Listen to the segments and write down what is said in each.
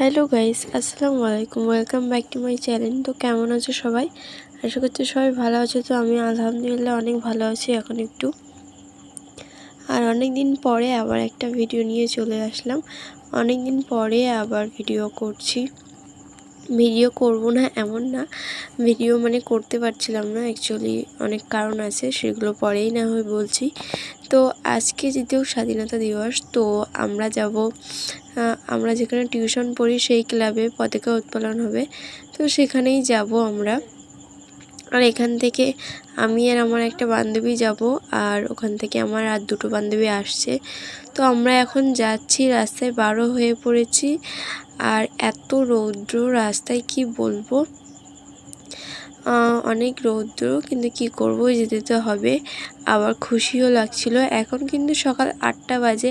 Hello guys আসসালামু আলাইকুম welcome back to my channel তো কেমন আছো সবাই? আশা করছি সবাই ভালো আছো। তো আমি আলহামদুলিল্লাহ অনেক ভালো আছি এখন একটু। আর অনেক দিন পরে আবার একটা ভিডিও নিয়ে চলে আসলাম। অনেক দিন পরে আবার ভিডিও করছি। ভিডিও করব না, এমন না। ভিডিও মানে করতে পারছিলাম না। অ্যাকচুয়ালি অনেক কারণ আছে, সেগুলো পরেই না হয় বলছি। তো আজকে যেতেও স্বাধীনতা দিবস, তো আমরা যাব আমরা যেখানে টিউশন পড়ি সেই ক্লাবে পতাকা উত্তোলন হবে। তো সেখানেই যাব আমরা। আর এখান থেকে আমি আর আমার একটা বান্ধবী যাব আর ওখান থেকে আমার আর দুটো বান্ধবী আসছে। তো আমরা এখন যাচ্ছি, রাস্তায় বারো হয়ে পড়েছি। আর এত রৌদ্র, রাস্তায় কি বলব? অনেক রৌদ্র, কিন্তু কি করব যেতে তো হবে। আবার খুশিও লাগছিল। এখন কিন্তু সকাল আটটা বাজে।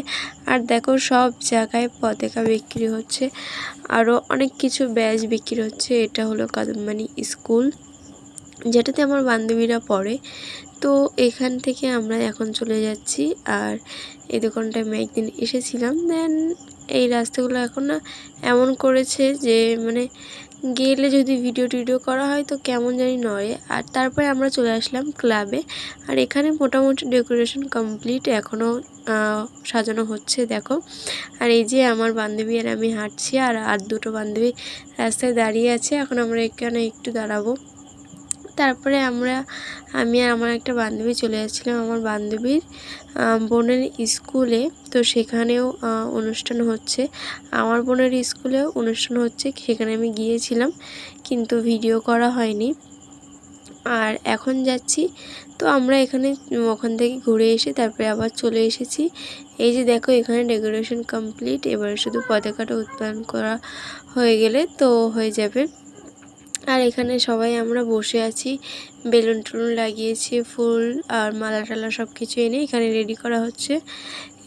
আর দেখো, সব জায়গায় পতাকা বিক্রি হচ্ছে। আরও অনেক কিছু ব্যাজ বিক্রি হচ্ছে। এটা হলো কাদম্বানি স্কুল, যেটাতে আমার বান্ধবীরা পড়ে। তো এখান থেকে আমরা এখন চলে যাচ্ছি। আর এই দোকানটায় আমি একদিন এসেছিলাম। দেন এই রাস্তাগুলো এখন না এমন করেছে যে মানে গেলে যদি ভিডিও টিডিও করা হয় তো কেমন জানি নয় আর তারপরে আমরা চলে আসলাম ক্লাবে আর এখানে মোটামুটি ডেকোরেশন কমপ্লিট এখনও সাজানো হচ্ছে, দেখো। আর এই যে আমার বান্ধবী আর আমি হাঁটছি, আর আর দুটো বান্ধবী রাস্তায় দাঁড়িয়ে আছে। এখন আমরা এখানে একটু দাঁড়াবো। তারপরে আমরা, আমি আর আমার একটা বান্ধবী চলে যাচ্ছিলাম আমার বান্ধবীর বোনের স্কুলে। তো সেখানেও অনুষ্ঠান হচ্ছে। আমার বোনের স্কুলেও অনুষ্ঠান হচ্ছে, সেখানে আমি গিয়েছিলাম, কিন্তু ভিডিও করা হয়নি। আর এখন যাচ্ছি, তো আমরা এখানে ওখান থেকে ঘুরে এসে তারপরে আবার চলে এসেছি। এই যে দেখো, এখানে ডেকোরেশন কমপ্লিট এবারে শুধু পতাকাটা উৎপাদন করা হয়ে গেলে তো হয়ে যাবে। আর এখানে সবাই আমরা বসে আছি। বেলুন টেলুন লাগিয়েছি, ফুল আর মালা টালা সব কিছু এনে এখানে রেডি করা হচ্ছে।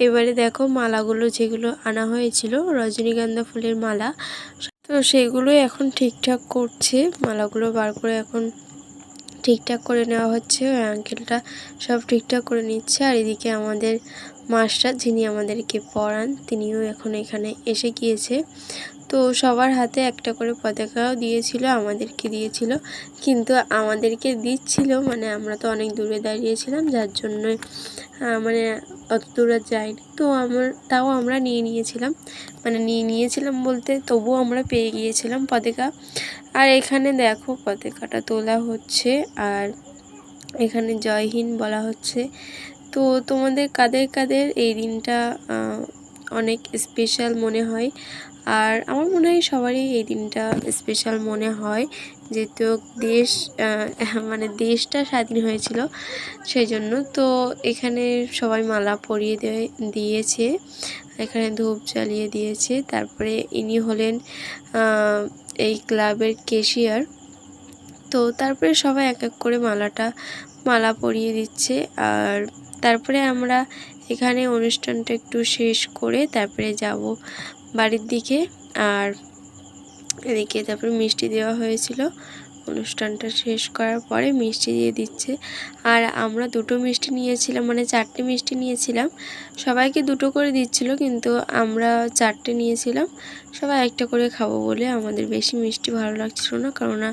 এবারে দেখো মালাগুলো যেগুলো আনা হয়েছিল, রজনীগন্ধা ফুলের মালা। তো সেগুলোই এখন ঠিকঠাক করছে। মালাগুলো বার করে এখন ঠিকঠাক করে নেওয়া হচ্ছে। ওই আঙ্কেলটা সব ঠিকঠাক করে নিচ্ছে। আর এদিকে আমাদের মাস্টার, যিনি আমাদেরকে পড়ান, তিনিও এখন এখানে এসে গিয়েছে। তো সবার হাতে একটা করে পতাকাও দিয়েছিল, আমাদেরকে দিয়েছিল। কিন্তু আমাদেরকে দিচ্ছিল মানে আমরা তো অনেক দূরে দাঁড়িয়েছিলাম, যার জন্য মানে অত দূরে যাইনি। তো আমার, তাও আমরা নিয়ে নিয়েছিলাম। মানে নিয়ে নিয়েছিলাম বলতে তবুও আমরা পেয়ে গিয়েছিলাম পতাকা। আর এখানে দেখো পতাকাটা তোলা হচ্ছে, আর এখানে জয়হীন বলা হচ্ছে। তো তোমাদের কাদের কাদের এই দিনটা অনেক স্পেশাল মনে হয়। আর আমার মনে হয় সবারই এই দিনটা স্পেশাল মনে হয়। যেহেতু দেশ মানে দেশটা স্বাধীন হয়েছিল সেই জন্য তো এখানে সবাই মালা পরিয়ে দিয়েছে। এখানে ধূপ জ্বালিয়ে দিয়েছে। তারপরে ইনি হলেন এই ক্লাবের কেশিয়ার তো তারপরে সবাই এক এক করে মালাটা, মালা পরিয়ে দিচ্ছে। আর তারপরে আমরা এখানে অনুষ্ঠানটা একটু শেষ করে তারপরে যাব বাড়ির দিকে। আর এদিকে তারপরে মিষ্টি দেওয়া হয়েছিল। অনুষ্ঠানটা শেষ করার পরে মিষ্টি দিয়ে দিচ্ছে। আর আমরা দুটো মিষ্টি নিয়েছিলাম মানে চারটে মিষ্টি নিয়েছিলাম। সবাইকে দুটো করে দিচ্ছিল, কিন্তু আমরা চারটে নিয়েছিলাম। সবাই একটা করে খাব বলে আমাদের বেশি মিষ্টি ভালো লাগছিল না, কেননা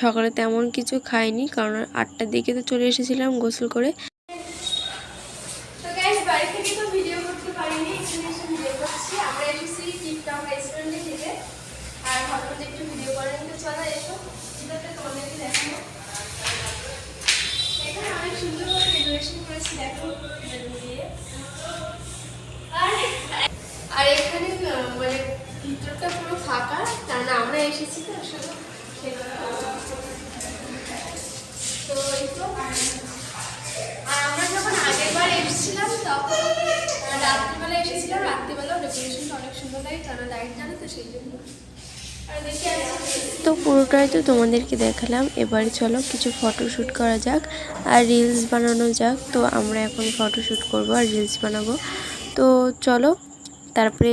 সকালে তেমন কিছু খাইনি, কারণ আটটার দিকে তো চলে এসেছিলাম গোসল করে। মানে ভিতরটা পুরো ফাঁকা কারণ আমরা এসেছি তো, আসলে তো এই তো। আমরা যখন এসেছিলাম, তখন রাত্রিবেলা এসেছিলাম ডেকোরেশনটা অনেক সুন্দর লাগে কারণ লাইট জানে তো সেই জন্য। তো পুরোটাই তো তোমাদেরকে দেখালাম, এবারে চলো কিছু ফটোশ্যুট করা যাক, আর রিলস বানানো যাক। তো আমরা এখন ফটোশ্যুট করব আর রিলস বানাবো। তো চলো, তারপরে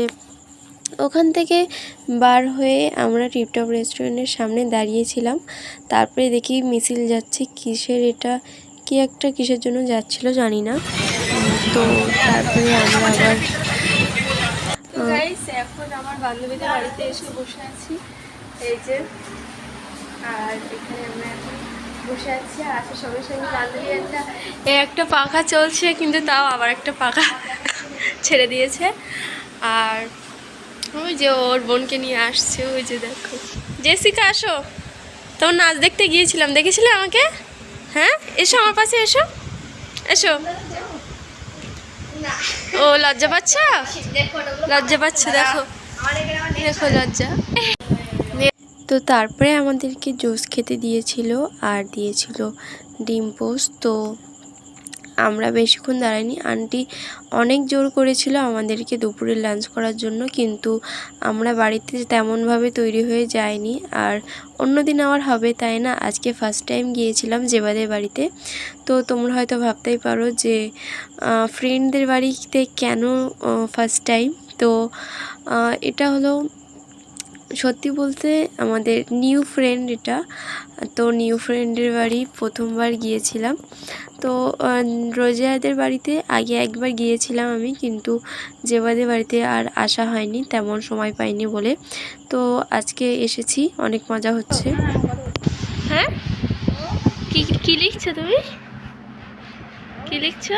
ওখান থেকে বার হয়ে আমরা টিপটপ রেস্টুরেন্টের সামনে দাঁড়িয়েছিলাম। তারপরে দেখি মিছিল যাচ্ছে, কিসের এটা, কি একটা কিসের জন্য যাচ্ছিল জানি না। তো তারপরে আমরা আবার আমার বান্ধবীদের এসে বসে আছি। এই যে, আর এখানে আমরা বসে আছি। সঙ্গে একটা, এ একটা পাখা চলছে, কিন্তু তাও আবার একটা পাখা ছেড়ে দিয়েছে। আর ওই যে ওর বোনকে নিয়ে আসছে, ওই যে দেখো। জেসিকা, আসো। তোমার নাচ দেখতে গিয়েছিলাম, দেখেছিলে আমাকে? হ্যাঁ? এসো আমার পাশে, এসো। এসো। ও, লজ্জা পাচ্ছ? লজ্জা পাচ্ছ, দেখো। দেখো লজ্জা। তো তারপরে আমাদেরকে জুস খেতে দিয়েছিল আর দিয়েছিল ডিম পোস্ট তো আমরা বেশিক্ষণ দাঁড়াইনি আন্টি অনেক জোর করেছিল আমাদেরকে দুপুরে লাঞ্চ করার জন্য, কিন্তু আমরা বাড়িতে তেমনভাবে তৈরি হয়ে যাইনি। আর অন্যদিন আবার হবে, তাই না? আজকে ফার্স্ট টাইম গিয়েছিলাম জেবাদের বাড়িতে। তো তোমরা হয়তো ভাবতেই পারো যে ফ্রেন্ডদের বাড়িতে কেন ফার্স্ট টাইম তো এটা হলো সত্যি বলতে আমাদের নিউ ফ্রেন্ড এটা। তো নিউ ফ্রেন্ডের বাড়ি প্রথমবার গিয়েছিলাম। তো রোজিয়াদের বাড়িতে আগে একবার গিয়েছিলাম আমি কিন্তু জেবাদের বাড়িতে আর আসা হয়নি তেমন সময় পাইনি বলে। তো আজকে এসেছি অনেক মজা হচ্ছে। হ্যাঁ? কি কি লিখছো তুমি? কি লিখছো?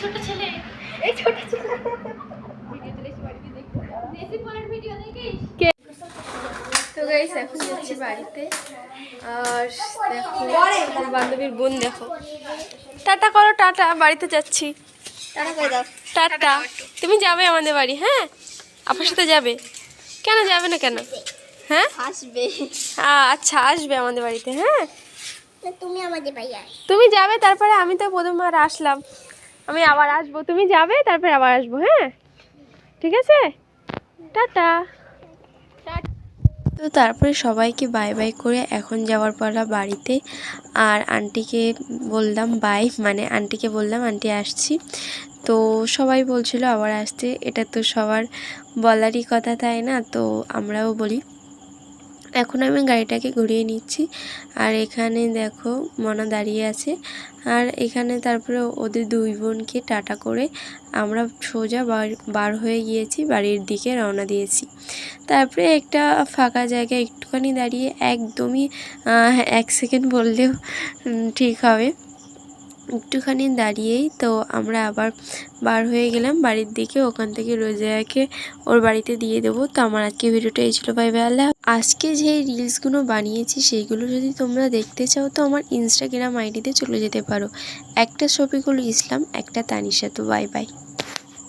ছোট ছেলে এই ছোট ছেলে দেশি পরের ভিডিও দেখিস তো গাইস এখন যাচ্ছি বাড়িতে। আর দেখো বান্ধবীর বোন দেখো। টাটা করো টাটা বাড়িতে যাচ্ছি। টাটা। টাটা তুমি যাবে আমাদের বাড়ি হ্যাঁ? আপনার সাথে যাবে। কেন যাবে না কেন? হ্যাঁ? হাসবে আ- আচ্ছা আসবে আমাদের বাড়িতে হ্যাঁ? তুমি আমাদের আয় তুমি যাবে তারপরে আমি তো প্রথমবার আসলাম। আমি আবার আসব। তুমি যাবে তারপরে আবার আসব হ্যাঁ? ঠিক আছে? টাটা। তো তারপরে সবাইকে বাই বাই করে এখন যাওয়ার পালা বাড়িতে আর আন্টিকে বললাম বাই মানে আন্টিকে বললাম আন্টি আসছি। তো সবাই বলছিল আবার আসতে, এটা তো সবার বলারই কথা তাই না? তো আমরাও বলি, এখন আমি গাড়িটাকে ঘুরিয়ে নিচ্ছি। আর এখানে দেখো মনা দাঁড়িয়ে আছে। আর এখানে তারপরে ওদের দুই বোনকে টাটা করে আমরা সোজা বার- বার হয়ে গিয়েছি, বাড়ির দিকে রওনা দিয়েছি। তারপরে একটা ফাঁকা জায়গায় একটুখানি দাঁড়িয়ে একদমই এক সেকেন্ড বললেও ঠিক হবে। একটুখানি দাঁড়িয়েই তো আমরা আবার বার হয়ে গেলাম। বাড়ির দিকে ওখান থেকে রোজাকে ওর বাড়িতে দিয়ে দেবো। তো আমার আজকে ভিডিওটা এই ছিল। বাই আল্লাহ আজকে যে রিলসগুলো বানিয়েছি, সেইগুলো যদি তোমরা দেখতে চাও, তো আমার ইনস্টাগ্রাম আইডিতে চলে যেতে পারো। একটা শফিকুল ইসলাম, একটা তানিশা। তো বাই বাই।